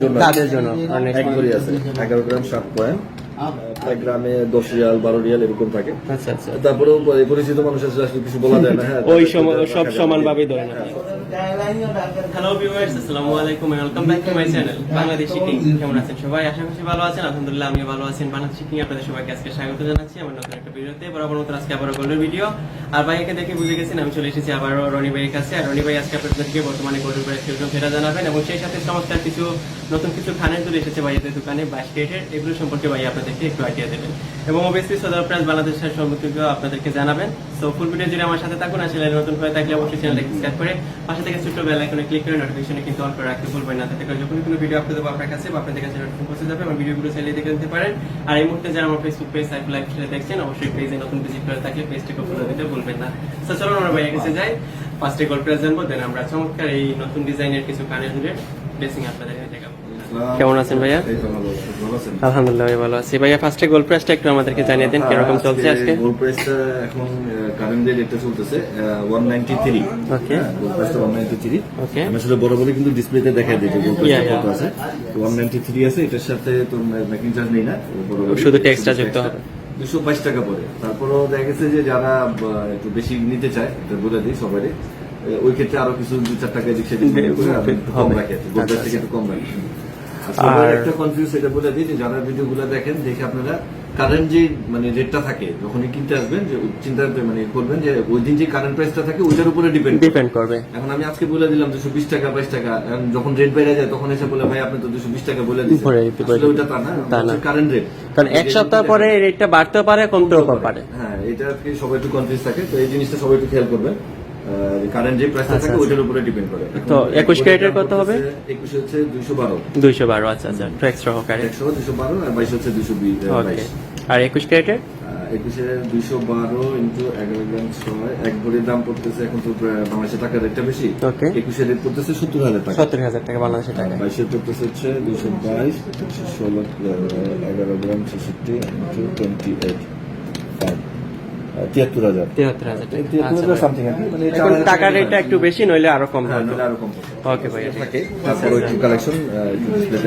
তাদের জন্য আছে। এগারো গ্রাম সাত পয়েন্ট। এক গ্রামে দশ রিয়াল বারো রিয়াল এরকম থাকে। আচ্ছা আচ্ছা। তারপরেও পরিচিত মানুষের আসলে কিছু বলা যায় না। হ্যাঁ ওই সময় সব সমানভাবে ধরে না হ্যালো ভিউয়ার্স আসসালামু আলাইকুম welcome back to my channel Bangladeshi king কেমন আছেন সবাই? আশা করছি ভালো আছেন। আলহামদুলিল্লাহ আমি ভালো আছেন বাংলাদেশি কিং আপনাদের সবাইকে আজকে স্বাগত জানাচ্ছি। আমার নতুন একটা ভিডিওতে, বরাবর মতো আজকে আবারও গোল্ডের ভিডিও আর ভাইকে দেখে বুঝে গেছেন, আমি চলে এসেছি আবারও রনি ভাইয়ের কাছে। আর রনি ভাই আজকে আপনাদেরকে বর্তমানে গোল্ডের প্রাইস কীরকম সেটা জানাবেন এবং সেই সাথে চমৎকার কিছু, নতুন কিছু খানের তুলে এসেছে ভাইয়াদের দোকানে বাস্কেটের এগুলো সম্পর্কে ভাই আপনাদেরকে একটু আইডিয়া দেবেন। এবং অবশ্যই সদর প্রাইস বাংলাদেশের সম্পর্কে আপনাদেরকে জানাবেন। সো ফুল ভিডিও আমার সাথে থাকুন আসলে নতুন করে থাকলে অবশ্যই সাবস্ক্রাইব করে পাশে থেকে ছোট্ট বেল আইকনে ক্লিক করে নোটিফিকেশনে কিন্তু অন করে রাখতে ভুলবেন না। তাতে করে যখন কোনো ভিডিও আপলোড আপনার কাছে বা আপনাদের কাছে নোটিফিকেশন পৌঁছে যাবে আমার ভিডিওগুলো চাইলে দেখে নিতে পারেন। আর এই মুহূর্তে যারা আমার ফেসবুক পেজ সাইফ লাইভ ছেড়ে দেখছেন, অবশ্যই পেজে নতুন ভিজিট করে থাকলে ফলো দিতে ভুলবেন না। তো চলুন আমরা ভাইয়ের কাছে যাই। ফার্স্টে গল্প জানব দেন আমরা চমৎকার এই নতুন ডিজাইনের কিছু কানের দুলের ড্রেসিং আপনাদের কেমন আছেন ভাইয়া? আলহামদুলিল্লাহ আমি ভালো আছি ভাইয়া ফার্স্টে গোল্ড প্রাইসটা একটু আমাদেরকে জানিয়ে দিন কীরকম চলছে আজকে গোল্ড প্রাইসটা এখন কারেন্ট যে রেটটা চলতেছে one ninety three Okay. Gold প্রাইসটা ওয়ান নাইনটি থ্রি Okay. আমি আসলে বরাবরই কিন্তু ডিসপ্লেতে দেখাই দিই গোল্ড Yeah, প্রাইসটা কত আছে ওয়ান নাইনটি থ্রি আছে এটার সাথে তো মেকিং চার্জ নেই না শুধু tax টা যুক্ত হবে। দুশো বাইশ টাকা পড়ে তারপরেও দেখা গেছে যে যারা একটু বেশি নিতে চায় এটা বলে দিই সবারই ওই ক্ষেত্রে আরও কিছু দু চার টাকা দিক সেদিক কম। রাখি আর কি। গোল্ড আচ্ছা, প্রাইস থেকে আচ্ছা। একটু কম রাখি আর একটা কনফিউজ এটা বলে দিই যে যারা ভিডিওগুলো দেখেন দেখে আপনারা কারেন্ট যে মানে রেটটা থাকে যখনই কিনতে আসবেন যে চিন্তা মানে করবেন যে ওই দিন যে কারেন্ট প্রাইসটা থাকে ওইটার উপরে ডিপেন্ড ডিপেন্ড করবে। এখন আমি আজকে বলে দিলাম দুশো বিশ টাকা বাইশ টাকা যখন রেট বেড়ে যায় তখন এসে বলে ভাই আপনি তো দুশো বিশ টাকা বলে দিচ্ছেন। আসলে ওইটা তা না কারেন্ট রেট কারণ এক সপ্তাহ পরে রেটটা বাড়তেও পারে কমতেও পারে। হ্যাঁ এটা সবাই একটু কনফিউজ থাকে তো এই জিনিসটা সবাই একটু খেয়াল করবেন। কারেন্ট যে থাকে। উপরে ডিপেন্ড করে। তো 21 ক্যারেটের কত হবে? হচ্ছে আচ্ছা আচ্ছা। আর হচ্ছে ওকে আর ক্যারেটের? ইন্টু গ্রাম ছয় এক ভরির দাম পড়তেছে এখন তো বাংলাদেশের টাকা রেটটা বেশি। Okay. একুশে রেট পড়তেছে সত্তর হাজার টাকা। সত্তর হাজার টাকা বাংলাদেশের টাকা বাইশের পড়তেছে হচ্ছে দুইশো বাইশ ষোলো এগারো গ্রাম ছেষট্টি ইন্টু তিয়াত্তর হাজার। তিয়াত্তর হাজার টাকা। তিয়াত্তর আচ্ছা হাজার সামথিং মানে এখন টাকার রেটটা একটু বেশি নইলে আরও কম হ্যাঁ হবে আরও কম ওকে থাকে তারপর ওই কালেকশন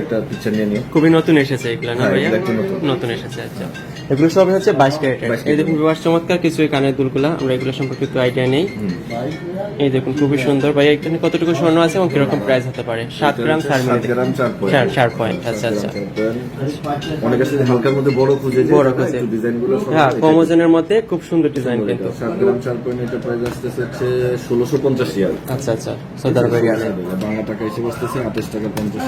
একটা পিকচার নিয়ে খুবই নতুন এসেছে এগুলো না ভাই একটু নতুন। নতুন এসেছে আচ্ছা। এগুলো সব হচ্ছে বাইশ ক্যারেটের। 22 এই দেখুন বিবাহ চমৎকার কিছু কানের দুলগুলা। আমরা এগুলো সম্পর্কে একটু আইডিয়া নেই। এই দেখুন খুবই সুন্দর। ভাইয়া এখানে কতটুকু স্বর্ণ আছে এবং কীরকম প্রাইস হতে পারে? সাত গ্রাম চার গ্রাম চার পয়েন্ট। চার পয়েন্ট আচ্ছা আচ্ছা। গ্রাম। অনেক আছে হালকার মধ্যে বড় খুঁজে বড় খুঁজে। ডিজাইনগুলো হ্যাঁ কম ওজনের মধ্যে খুব সুন্দর ডিজাইন কিন্তু। সাত গ্রাম চার পয়েন্ট এটা প্রাইস আসতেছে হচ্ছে ষোলোশো পঞ্চাশ আচ্ছা আচ্ছা। সৌদি আরবের বাংলা টাকা এসে বসতেছে আঠাশ টাকা পঞ্চাশ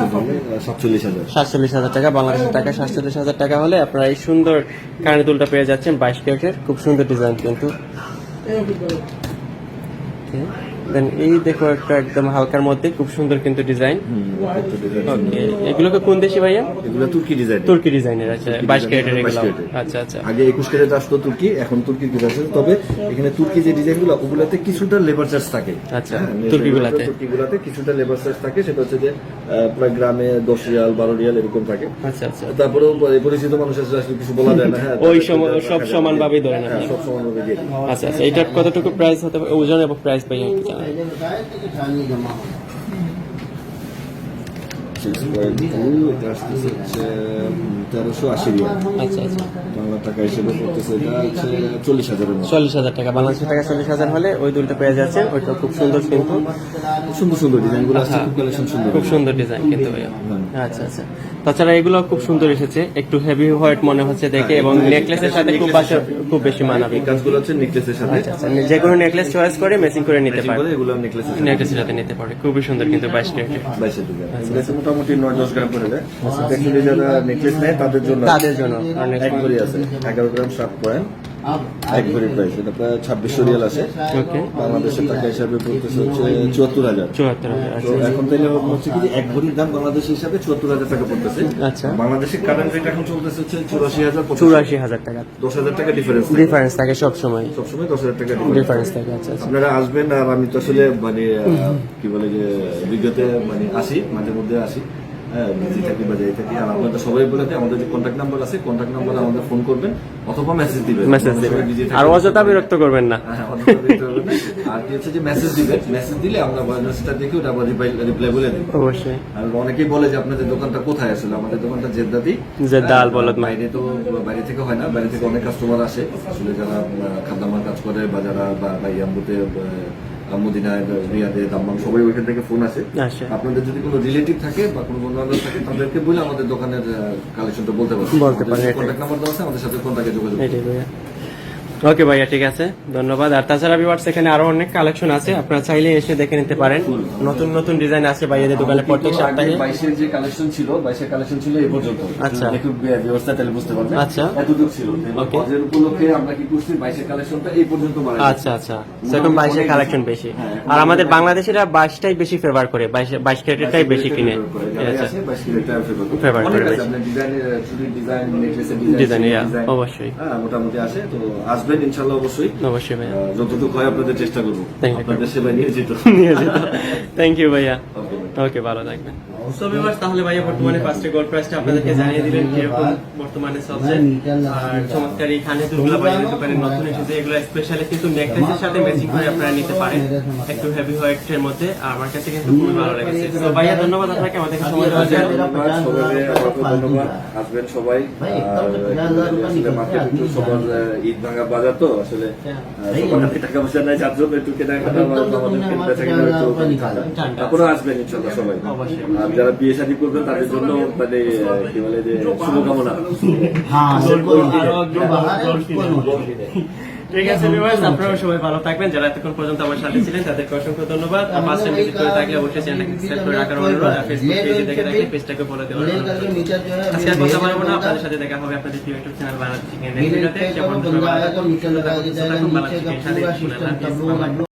সাতচল্লিশ হাজার। সাতচল্লিশ হাজার টাকা বাংলাদেশের টাকা সাতচল্লিশ হাজার টাকা হলে আপনারা এই সুন্দর কানের দুলটা পেয়ে যাচ্ছেন বাইশ ক্যারেটের। খুব সুন্দর ডিজাইন কিন্তু। দেন এই দেখো একটা একদম হালকার মধ্যে খুব সুন্দর কিন্তু ডিজাইন ওকে এগুলোকে কোন দেশি ভাইয়া? এগুলো তুর্কি ডিজাইন তুর্কি ডিজাইনের আছে বাইশ ক্যারেটের এগুলো। আচ্ছা আচ্ছা। আগে একুশ ক্যারেট আসতো তুর্কি এখন তুর্কি কিছু আছে তবে এখানে তুর্কি যে ডিজাইনগুলো ওগুলাতে কিছুটা লেবার চার্জ থাকে। আচ্ছা, হ্যাঁ, তুর্কিগুলাতে। তুর্কিগুলাতে কিছুটা লেবার চার্জ থাকে। সেটা হচ্ছে যে প্রায় গ্রামে দশ রিয়াল বারো রিয়াল এরকম থাকে। আচ্ছা আচ্ছা। তারপরেও পরিচিত মানুষের আসলে কিছু বলা যায় না। হ্যাঁ ওই সময় সব সমানভাবেই ধরে হ্যাঁ সব সমানভাবে দিয়ে আচ্ছা আচ্ছা এটার কতটুকু প্রাইস হতে ওজন এবং প্রাইস ভাইয়া একটু জানাবেন Six point two, এটা আসতেছে হচ্ছে তেরোশো আশি রিয়াল আচ্ছা আচ্ছা বাংলা টাকা হিসেবে পড়তেছে এটা হচ্ছে চল্লিশ হাজারের চল্লিশ হাজার টাকা বাংলাদেশের টাকা চল্লিশ হাজার হলে ওই দুলটা পেয়ে যাচ্ছেন ওইটা খুব সুন্দর কিন্তু সুন্দর সুন্দর ডিজাইনগুলো খুব কালেকশন সুন্দর খুব সুন্দর ডিজাইন কিন্তু। আচ্ছা আচ্ছা তাছাড়া এগুলো খুব সুন্দর এসেছে একটু হেভি হোয়াইট মনে হচ্ছে দেখে এবং নেকলেসের সাথে খুব খুব বেশি মানাবে কাজগুলো হচ্ছে নেকলেসের সাথে যে কোনো নেকলেস চয়েস করে ম্যাচিং করে নিতে পারে এগুলো নেকলেসের সাথে নেকলেসের সাথে নিতে পারে খুবই সুন্দর কিন্তু বাইশ ক্যারেটের বাইশে মোটামুটি নয় দশ গ্রাম করে দেয়। অ্যাকচুয়ালি যারা নেকলেস নেয় তাদের জন্য তাদের জন্য। এক ভরি আছে এগারো গ্রাম সাত পয়েন্ট। এক ভরি প্রাইস। এটা প্রায় ছাব্বিশশো রিয়াল আছে। বাংলাদেশের টাকা হিসাবে পড়তেছে হচ্ছে চুয়াত্তর হাজার। তো আচ্ছা। এখন তাইলে হচ্ছে কি এক ভরির দাম বাংলাদেশ হিসাবে চুয়াত্তর হাজার টাকা পড়তেছে। আচ্ছা। বাংলাদেশের কারেন্ট রেট এখন চলতেছে হচ্ছে চুরাশি হাজার চুরাশি হাজার টাকা। দশ হাজার টাকা ডিফারেন্স ডিফারেন্স থাকে। সব সময় সবসময়। দশ হাজার টাকা। ডিফারেন্স থাকে। আচ্ছা আচ্ছা। আপনারা আসবেন আর আমি তো আসলে মানে কি বলে যে বিজ্ঞতে মানে আসি মাঝে মধ্যে আসি। বিজি থাকি বা যাই থাকি আর আপনাদের সবাই বলে দেয় আমাদের যে কন্ট্যাক্ট নাম্বার আছে কন্ট্যাক্ট নাম্বারে আমাদের ফোন করবেন অথবা মেসেজ দিবেন। মেসেজ দেবেন। আর অযথা বিরক্ত করবেন না। হ্যাঁ। আর কি হচ্ছে যে মেসেজ দিবে মেসেজ দিলে আমরা মেসেজটা দেখে ওটা আবার রিপ্লাই বলে দিই অবশ্যই। আর অনেকেই বলে যে আপনাদের দোকানটা কোথায় আসলে? আমাদের দোকানটা জেদ্দাতেই জেদ্দা আল বলদ মার্কেট। বাইরে তো বাইরে থেকে হয় না বাইরে থেকে অনেক কাস্টমার আসে। আসলে যারা খাদ্যামার কাজ করে বা যারা বা- ইয়াম্বুতে মদিনায় রিয়াদে দাম্মাম সবাই ওইখান থেকে ফোন আসে। আপনাদের যদি কোনো রিলেটিভ থাকে বা কোনো বন্ধু থাকে তাদেরকে বলে আমাদের দোকানের কালেকশনটা বলতে পারবেন। কন্ট্যাক্ট নাম্বার দেওয়া আছে আমাদের সাথে কন্ট্যাক্টে যোগাযোগ ওকে ভাইয়া ঠিক আছে। ধন্যবাদ। আর তাছাড়া ভিউয়ার্স এখানে আরও অনেক কালেকশন আছে। আপনারা চাইলে এসে দেখে নিতে পারেন। নতুন নতুন ডিজাইন আছে ভাইয়াদের দোকানে প্রত্যেক সপ্তাহে। যে কালেকশন ছিল কালেকশন ছিল এই পর্যন্ত। আচ্ছা। বে- ব্যবস্থা তাহলে বুঝতে পারবেন? আচ্ছা। এতটুকু ছিল। Okay. হজের উপলক্ষে আমরা কি করছি? কালেকশনটা এই পর্যন্ত আচ্ছা আচ্ছা। সেরকম কালেকশন বেশি। হ্যাঁ, আর আমাদের বাংলাদেশিরা বাইশটাই বেশি ফেভার করে। বেশি কিনে। আচ্ছা Favour করে। Design, ডিজাইন yeah, অবশ্যই। হ্যাঁ মোটামুটি আসে তো আসবেন ইনশাল্লাহ অবশ্যই। অবশ্যই ভাইয়া। যতটুকু হয় আপনাদের চেষ্টা করব. আপনাদের সেবা নিয়ে যেত নিয়ে যেত থ্যাংক ইউ ভাইয়া। ওকে ভালো থাকবেন। তাহলে ভাইয়া বর্তমানে ফার্স্টে গোল্ড প্রাইসটা আপনাদেরকে জানিয়ে দিলেন কীরকম বর্তমানে চলছে। আর চমৎকার এই খানে দুগুলো বাইরের দোকানে নতুন এসেছে এগুলো স্পেশালি কিন্তু নেকলেসের সাথে ম্যাচিং করে আপনারা নিতে পারেন। একটু হেভি হোয়াইটের মধ্যে আমার কাছে কিন্তু খুবই ভালো লেগেছে। তো ভাইয়া ধন্যবাদ আপনাকে আমাদেরকে সময় দেওয়ার জন্য। ধন্যবাদ আসবেন। সবাই সবার ঈদ ভাঙা বাজার তো আসলে সবার হাতে টাকা পয়সা নাই যার জন্য একটু কেনাকাটা আমাদের আমাদের বেচা কেনা একটু ঠান্ডা। তারপরে আসবেন। ইনশাল্লাহ সবাই। যারা বিয়ে শাদী করবেন তাদের জন্য মানে কি বলে যে শুভকামনা। ঠিক আছে আপনারা সবাই ভালো থাকবেন। যারা এতক্ষণ পর্যন্ত আমার সাথে ছিলেন তাদেরকে অসংখ্য ধন্যবাদ। আর পাঁচ করে থাকলে অবশ্যই সাবস্ক্রাইব করে রাখার অনুরোধ। আর ফেসবুক পেজে দেখে রাখলে পেজটাকে দেওয়ার অনুরোধ। আজকে আর কথা বলব না আপনাদের সাথে দেখা হবে আপনাদের ইউটিউব চ্যানেল চিকেন ভিডিওতে ধন্যবাদ